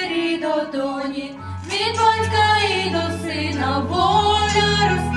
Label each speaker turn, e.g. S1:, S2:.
S1: від матері до доні, від батька і до сина, воля